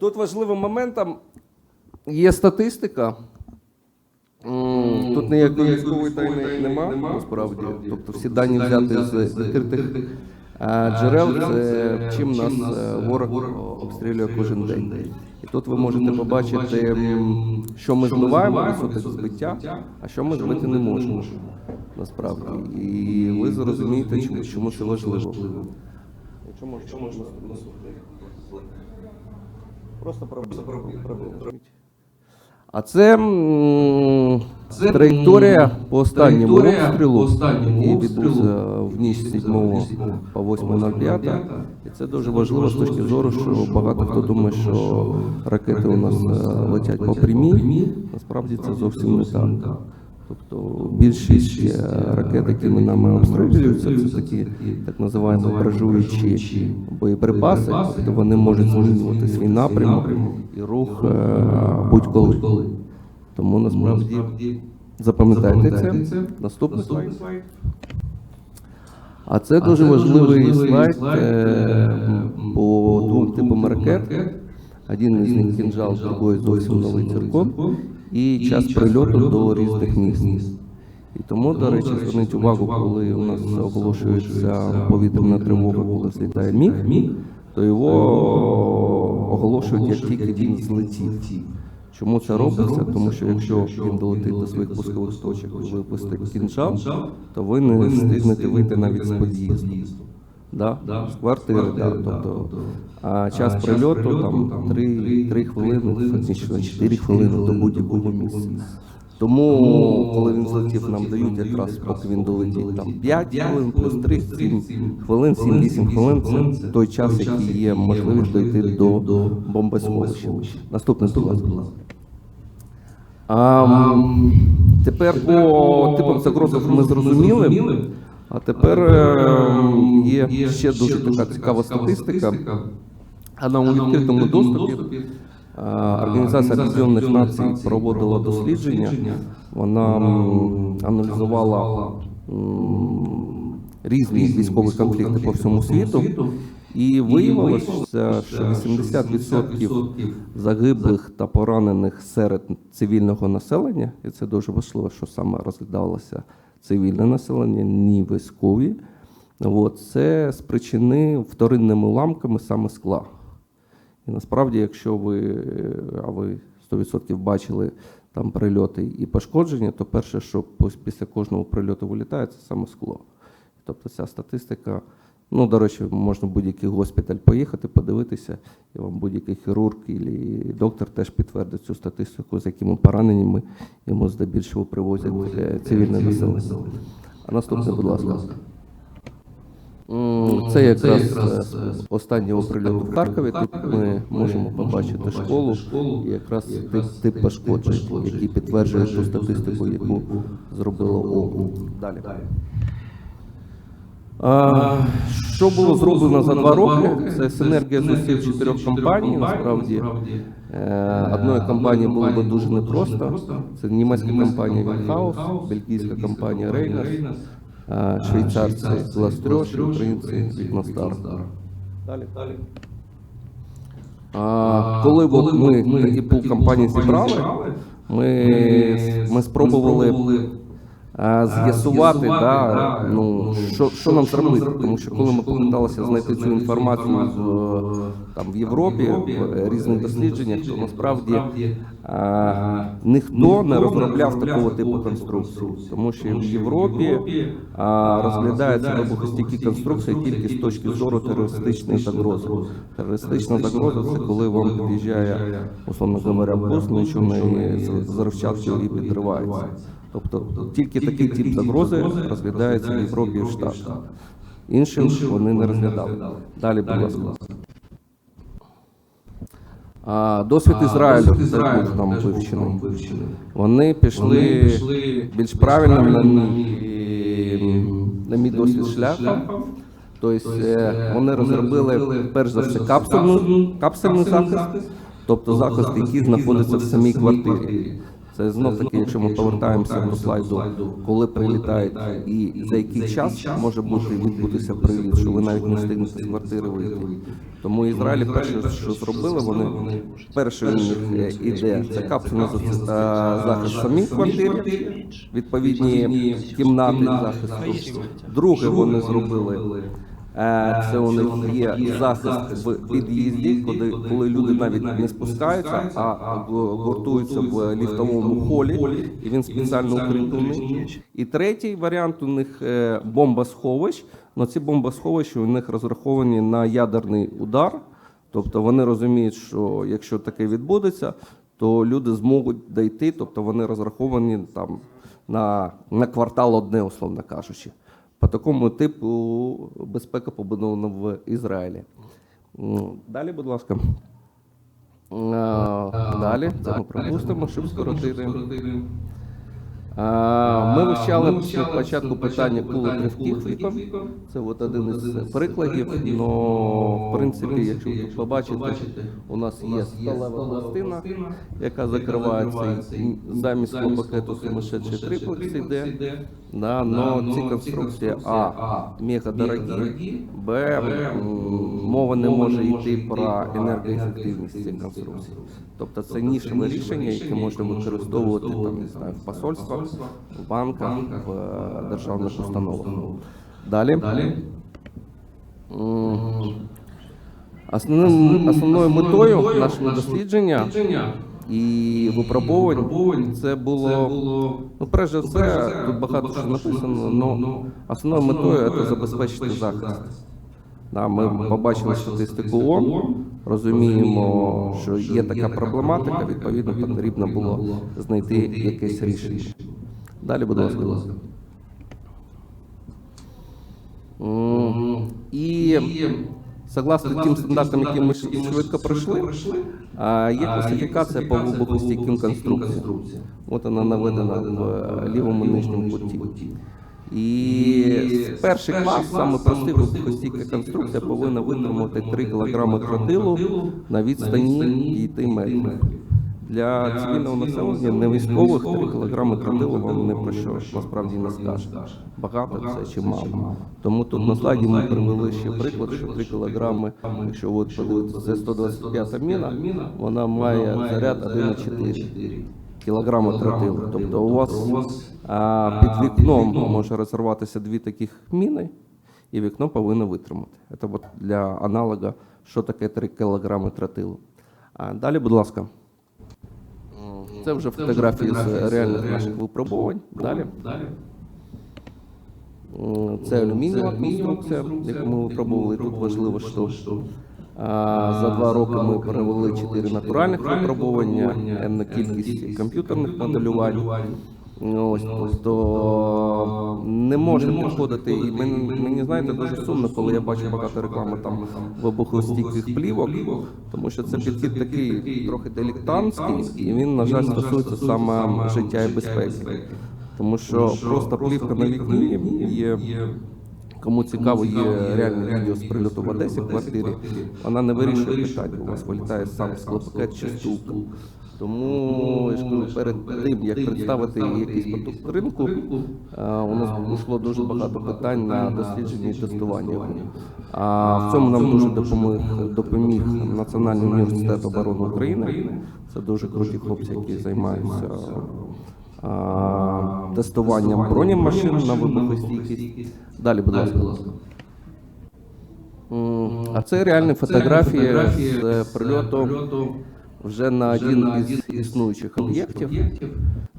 Тут важливим моментом є статистика. Тут ніякої військової тайни нема, насправді. Тобто всі дані взяти з відкритих е, джерел, це чим нас е, ворог обстрілює кожен день. І тут ви можете побачити, що ми збиваємо, відсоток збиття, а що ми збити не можемо. Насправді. І ви зрозумієте, чому, це важливо. Якщо можна, можна Просто пробуємо. А це, м, траєкторія по останньому обстрілу, який відбувся в ніч 7 по 8.05. І це дуже важливо з точки зору, що багато хто думає, що ракети у нас е, летять по прямій. Насправді це зовсім не так. Тобто більшість е, ракет, якими нами обстрілюються, це такі так називаємо бражуючі боєприпаси, тобто вони можуть змінювати свій напрямок і рух е, будь-коли. Тому насправді запам'ятайте це. Наступний слайд. А це дуже важливий слайд е, по двом типам ракет. Один із них кінжал, другий зовсім новий циркон. І час прильоту до різних міст. І тому, до речі, зверніть увагу, коли у нас оголошується повітряна тривога, коли злітає міг, то його оголошують, як тільки він злетів. Чому це робиться? Тому що якщо він долетить до своїх пускових точок і випустить кінжал, то ви не встигнете вийти навіть з під'їзду. Да? З квартири, да. тобто, а час прильоту там 3, 3 хвилини, фактично 4 хвилини до будь-якого місця. Тому, коли він злетів, нам дають якраз, поки він долетів, там 5 хвилин, плюс 3, 7 хвилин, 7-8 хвилин це той час, який є можливість дойти до бомбосховища. Наступний, будь ласка. А, тепер по типам загрозів ми зрозуміли. А тепер е, є ще дуже така цікава статистика. Вона у відкритому доступі. Організація Об'єднаних Націй проводила дослідження. Вона аналізувала різні військові конфлікти по всьому світу. І виявилося, що 80% загиблих та поранених серед цивільного населення, і це дуже важливо, що саме розглядалося цивільне населення, ні військові. От, це спричини вторинними уламками саме скла. І насправді, якщо ви, а ви 100% бачили там прильоти і пошкодження, то перше, що після кожного прильоту вилітає, це саме скло. Тобто ця статистика, ну, до речі, можна в будь-який госпіталь поїхати, подивитися, і вам будь-який хірург і доктор теж підтвердить цю статистику, з якими пораненнями йому здебільшого привозять е, цивільне населення. А наступне, будь ласка. Це якраз е, останнього прильоту в Харкові. Тут ми можемо побачити школу і якраз тип, тип пошкоджень, який підтверджує ту статистику, яку зробило ООН. Далі. А, що було зроблено за два роки? Це синергія зусиль чотирьох компаній. Насправді Е, одної компанії було би дуже непросто. Це німецька компанія Вінхаус, бельгійська компанія Рейнерс, е, швейцарці Гластрьош, українці Вікностар. Далі. А, коли от ми такий пул компаній зібрали, ми, ми спробували з'ясувати, да, ну, що, що нам зробити. Тому що коли ми попиталися знайти цю інформацію в, там, в Європі, в різних дослідженнях, то насправді а, ніхто не розробляв такого типу конструкцій. Тому що в Європі а, розглядаються вибухостійкі конструкції тільки з точки зору терористичної загрози. Терористична загроза це коли вам під'їжджає, условно говоря, бус, нічого не з і підривається. Тобто тільки такий тип загрози розглядається в Європі і Штатах. Іншим вони не розглядали. Далі, будь ласка. А, досвід Ізраїлю також там вивчений. Вони пішли більш правильним на мій, на мій досвід шляхом. Тобто вони розробили перш за все капсульний захист, тобто захист, який знаходиться в самій квартирі. Це знов таки, якщо ми повертаємося до слайду, коли прилітають і за який час може бути відбутися приліт, що ви навіть не встигнете з квартири вийти. Тому Ізраїль перше, що зробили, вони перше у них е, іде це капсульний за- е, захист самій квартирі, відповідні кімнати захисту. Друге, вони зробили. Е, Це у них є захист в під'їзді, коли, коли люди навіть не спускаються, а гуртуються в ліфтовому холі, і він спеціально укріплений. І третій варіант у них е, бомбосховищ. але ці бомбосховища у них розраховані на ядерний удар. Тобто вони розуміють, що якщо таке відбудеться, то люди зможуть дійти, тобто вони розраховані там на, на квартал одне, условно кажучи. По такому типу безпека побудована в Ізраїлі. Далі, будь ласка. Далі це ми пропустимо, щоб скоротити. Ми вивчали спочатку питання кулерних вікон. Це от один із прикладів. Но в принципі, якщо ви побачите, у нас є сталева пластина, яка закривається замість пакету сумасшедший триплекс іде. Да, но ці конструкції А мега дорогі, Б мова не може йти про енергоефективність цієї конструкції. Тобто це нішеве рішення, яке можна використовувати там, не знаю, в посольствах, в банках, в е, державних установах. Далі. М, Основним, основною метою нашого дослідження і випробувань це було, ну, перш за все, тут багато що написано, але основною метою це забезпечити захист. Да, ми побачили статистику ООН, розуміємо, що є така проблематика, відповідно, потрібно було знайти якесь рішення. Далі, будь ласка. І согласно тим стандартам, які ми швидко пройшли, є класифікація по вибухостійким конструкціям. От вона наведена в е, лівому нижньому куті. І перший клас, саме простий вибухостійка конструкція, повинна витримати 3 кг тротилу на відстані 5 метрів. Для цивільного населення, не військових, 3 кг тротилу вам не про що насправді не скаже. Багато це чи мало. Тому тут на слайді ми привели ще приклад, що 3 кг, якщо ви подивитися, це 125 міна, вона має заряд 1,4 кілограми тротилу. Тобто у вас а, під вікном може розірватися дві таких міни, і вікно повинно витримати. Це для аналога, що таке 3 кілограми тротилу. А, далі, будь ласка. Це вже фотографії з реальних наших випробувань. Далі. Це алюмінієва конструкція, яку ми випробували. Тут важливо, що за два роки ми провели чотири натуральних випробування, енна кількість комп'ютерних моделювань. Ось, тобто не можна підходити, і мені, мені знаєте, дуже сумно, коли я бачу багато реклами там вибухостійких плівок, тому що це підхід такий трохи дилетантський, і він, на жаль, стосується саме життя і безпеки. Тому що просто плівка на вікні є. Кому цікаво, є реальне відео з прильоту в Одесі в квартирі. Вона не вирішує питання. У вас вилітає сам склопакет чи стулка. Тому перед тим, як представити якийсь продукт ринку, у нас пішло дуже багато питань на дослідження і тестування. А в цьому нам дуже допоміг, допоміг Національний університет оборони України. Це дуже круті хлопці, які займаються тестуванням бронемашин на вибухостійкість. Далі, будь ласка. А це реальні фотографії з е, прильоту вже на один із існуючих об'єктів.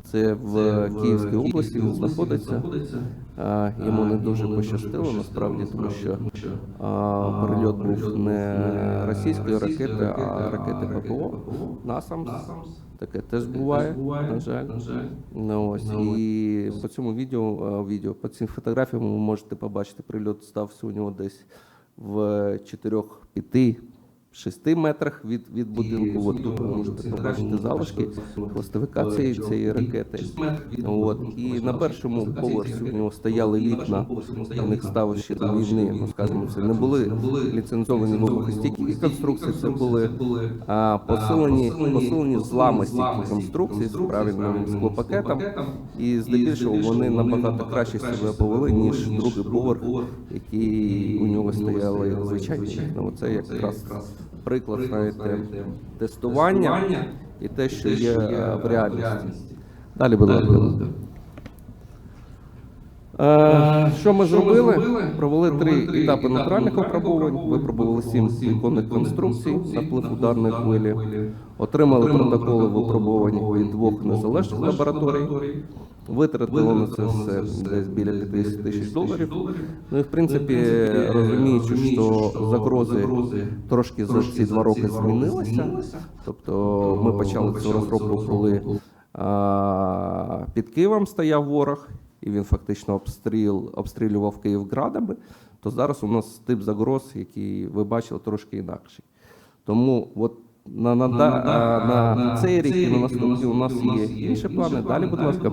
Це в Київській області він знаходиться. А, Йому не дуже пощастило насправді, тому що а, прильот був не російської ракети, а ракети ППО. НАСАМС. Таке теж буває, на жаль. Ну, ось. І по цьому відео, відео, по цим фотографіям ви можете побачити, прильот стався у нього десь в 4-5 6 метрах від, від будинку. От тут ви можете побачити залишки хвостовика цієї, цієї ракети. От. І на першому поверсі у нього стояли вікна, у них став ще до війни, ну скажімо, це не були ліцензовані вибухостійкі конструкції, це були а, посилені, посилені зламості конструкції з правильним склопакетом. І здебільшого вони набагато краще себе повели, ніж другий поверх, який у нього стояли звичайні вікна. Оце якраз приклад, знаєте, тестування і те, що є е, в реальності. Далі, будь ласка. Е, Що ми зробили? Провели три етапи натуральних випробувань, випробували сім віконних конструкцій на вплив ударної хвилі, отримали протоколи випробувань від двох незалежних лабораторій, витратили на це все десь біля 50 тисяч доларів. Ну і в принципі, розуміючи, що загрози трошки за ці два роки змінилися. Тобто ми почали цю розробку, коли а, під Києвом стояв ворог, і він фактично обстріл, обстрілював Київ градами, то зараз у нас тип загроз, який ви бачили, трошки інакший. Тому от на, на, на, на, на цей рік і на наступні у нас є інші плани. Далі, будь ласка.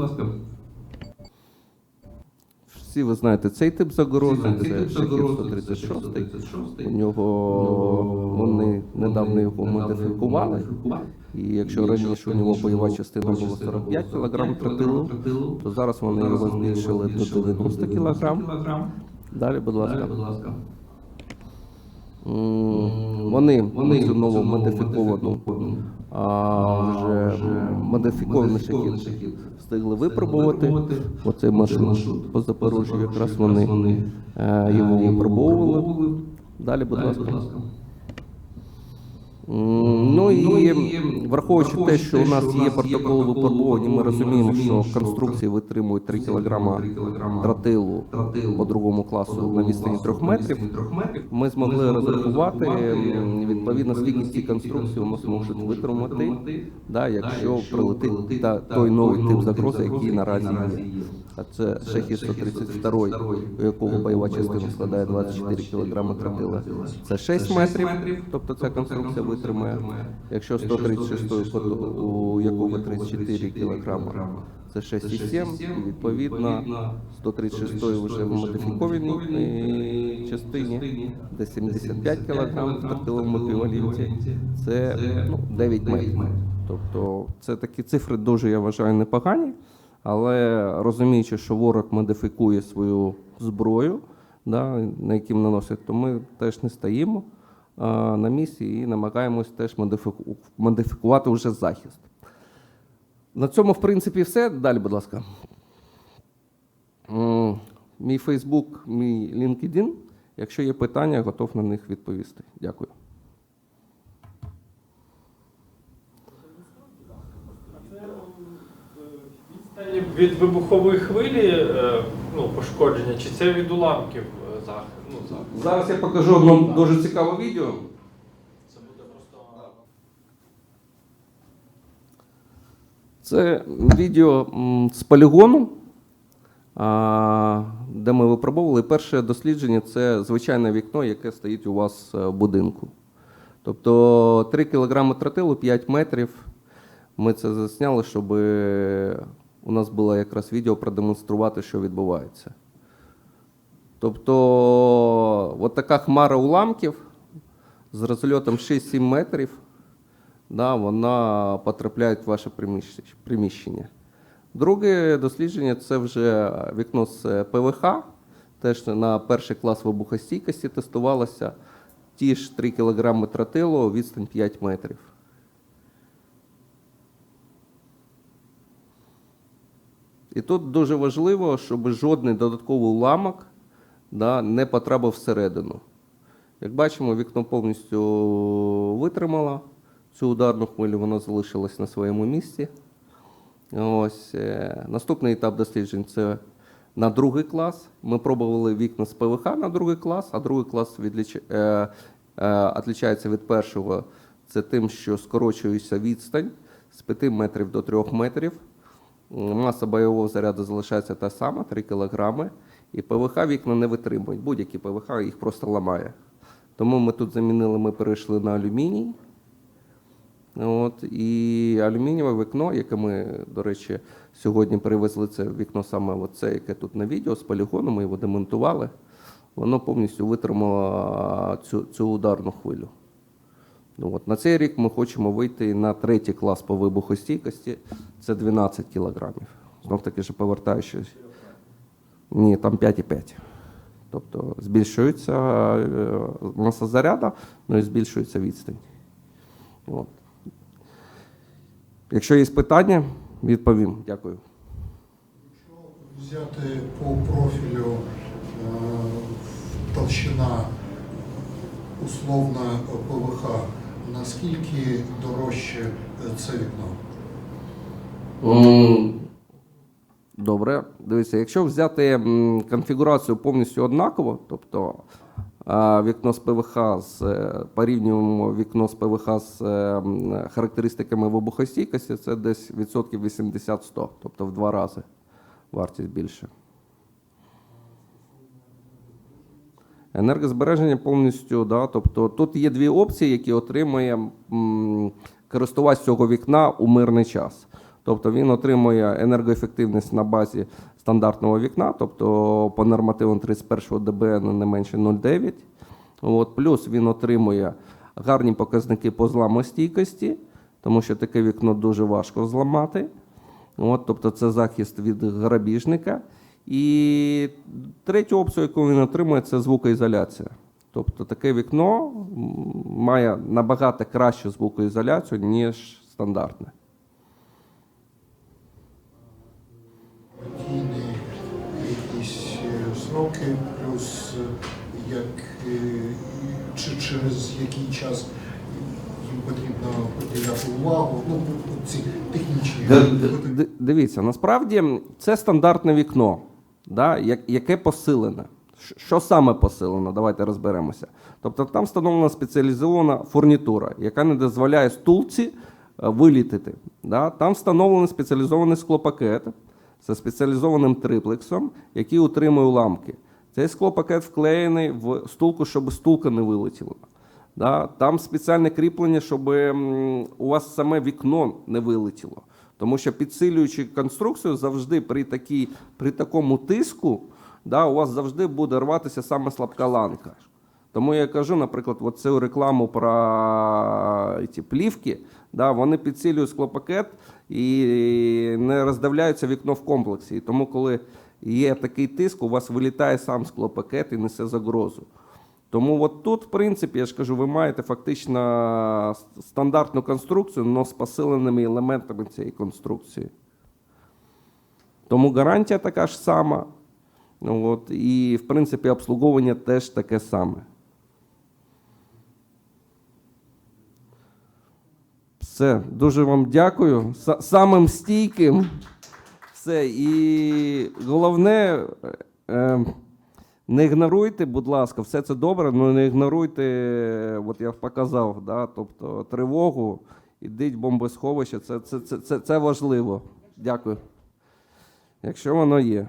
Всі ви знаєте цей тип загрози, це Шахід 136. У нього вони недавно його модифікували. І якщо раніше у нього бойова частина була 45 кг тротилу, то зараз вони його збільшили до 90 кг. Далі, будь ласка. Вони, цю нову модифіковану, а вже модифікований шахід встигли випробувати. Оцей маршрут по Запорожжю, якраз вони е, його випробовували. Далі, будь ласка. М, Ну і враховуючи те, що у нас є протоколи випробування, ми розуміємо, що конструкції витримують 3 кг тротилу по другому класу на відстані 3 метрів. Ми змогли розрахувати відповідно, скільки ці конструкції у нас можуть витримати, да, якщо прилетить та, той новий тип загрози, який наразі є. А це Шахід 132, у якого бойова частина складає 24 кг тротила. Це 6 метрів, тобто ця конструкція витримає. Якщо 136, у якого 34 кг, це 6,7, і відповідно 136 вже в модифікованій частині, де 75 кг в тротиловому еквіваленті, це ну, 9 метрів. Тобто це такі цифри дуже, я вважаю, непогані. Але розуміючи, що ворог модифікує свою зброю, да, на яким наносить, то ми теж не стоїмо а, на місці і намагаємось теж модифіку- модифікувати вже захист. На цьому, в принципі, все. Далі, будь ласка. Мій Facebook, мій LinkedIn. Якщо є питання, готов на них відповісти. Дякую. Відстані від вибухової хвилі е, ну, пошкодження, чи це від уламків е, захист? Ну, захист? Зараз я покажу одне дуже цікаве відео. Це буде просто. Це відео з полігону, де ми випробовували. Перше дослідження це звичайне вікно, яке стоїть у вас е, в будинку. Тобто 3 кг тротилу, 5 метрів. Ми це засняли, щоб у нас було якраз відео продемонструвати, що відбувається. Тобто, от така хмара уламків з розльотом 6-7 метрів да, вона потрапляє в ваше приміщення. Друге дослідження це вже вікно з ПВХ. Теж на перший клас вибухостійкості тестувалося. Ті ж 3 кг тротилу, відстань 5 метрів. І тут дуже важливо, щоб жодний додатковий уламок да, не потрапив всередину. Як бачимо, вікно повністю витримало цю ударну хвилю, воно залишилось на своєму місці. Ось, е, наступний етап досліджень це на другий клас. Ми пробували вікна з ПВХ на другий клас, а другий клас е, е, відлічається від першого. Це тим, що скорочується відстань з 5 метрів до 3 метрів. Маса бойового заряду залишається та сама 3 кг. І ПВХ вікна не витримують. Будь-які ПВХ їх просто ламає. Тому ми тут замінили, ми перейшли на алюміній. От, і алюмінієве вікно, яке ми, до речі, сьогодні привезли це вікно саме оце, яке тут на відео з полігону, ми його демонтували. Воно повністю витримало цю, цю ударну хвилю. От, на цей рік ми хочемо вийти на третій клас по вибухостійкості, це 12 кілограмів. Знов таки ж повертаючись. Ні, там 5,5. Тобто збільшується е, маса заряду, ну і збільшується відстань. От. Якщо є питання, відповім. Дякую. Взяти по профілю е, толщина условна ПВХ, наскільки дорожче е, це вікно? Добре, дивіться, якщо взяти конфігурацію повністю однаково, тобто вікно з ПВХ з е, порівнюємо вікно з ПВХ з е, характеристиками вибухостійкості, це десь відсотків 80-100, тобто в два рази вартість більше. Енергозбереження повністю, да, тобто тут є дві опції, які отримує користувач цього вікна у мирний час. Тобто він отримує енергоефективність на базі стандартного вікна, тобто по нормативам 31 ДБН не менше 0,9. От, плюс він отримує гарні показники по зламостійкості, тому що таке вікно дуже важко зламати. От, тобто це захист від грабіжника. І третю опцію, яку він отримує, це звукоізоляція. Тобто таке вікно має набагато кращу звукоізоляцію, ніж стандартне. Якісь е, сроки, плюс е, як, е, чи через який час їм потрібно приділяти увагу, ну, ці технічні. Дивіться, насправді це стандартне вікно, да, яке посилене. Що саме посилено? Давайте розберемося. Тобто там встановлена спеціалізована фурнітура, яка не дозволяє стулці е, вилітити. Да? Там встановлений спеціалізований склопакет зі спеціалізованим триплексом, який утримує уламки. Цей склопакет вклеєний в стулку, щоб стулка не вилетіла. Да? Там спеціальне кріплення, щоб у вас саме вікно не вилетіло. Тому що підсилюючи конструкцію, завжди при, такій, при такому тиску да, у вас завжди буде рватися саме слабка ланка. Тому я кажу, наприклад, цю рекламу про ці плівки, да, вони підсилюють склопакет і не роздавляються вікно в комплексі. Тому, коли є такий тиск, у вас вилітає сам склопакет і несе загрозу. Тому от тут, в принципі, я ж кажу, ви маєте фактично стандартну конструкцію, але з посиленими елементами цієї конструкції. Тому гарантія така ж сама. От, і, в принципі, обслуговування теж таке саме. Все, дуже вам дякую. Са- Самим стійким. Все. І головне, е, не ігноруйте, будь ласка, все це добре, але не ігноруйте, от я показав, да, тобто тривогу, ідіть бомбосховище, це, це, це, це, це важливо. Дякую. Якщо воно є.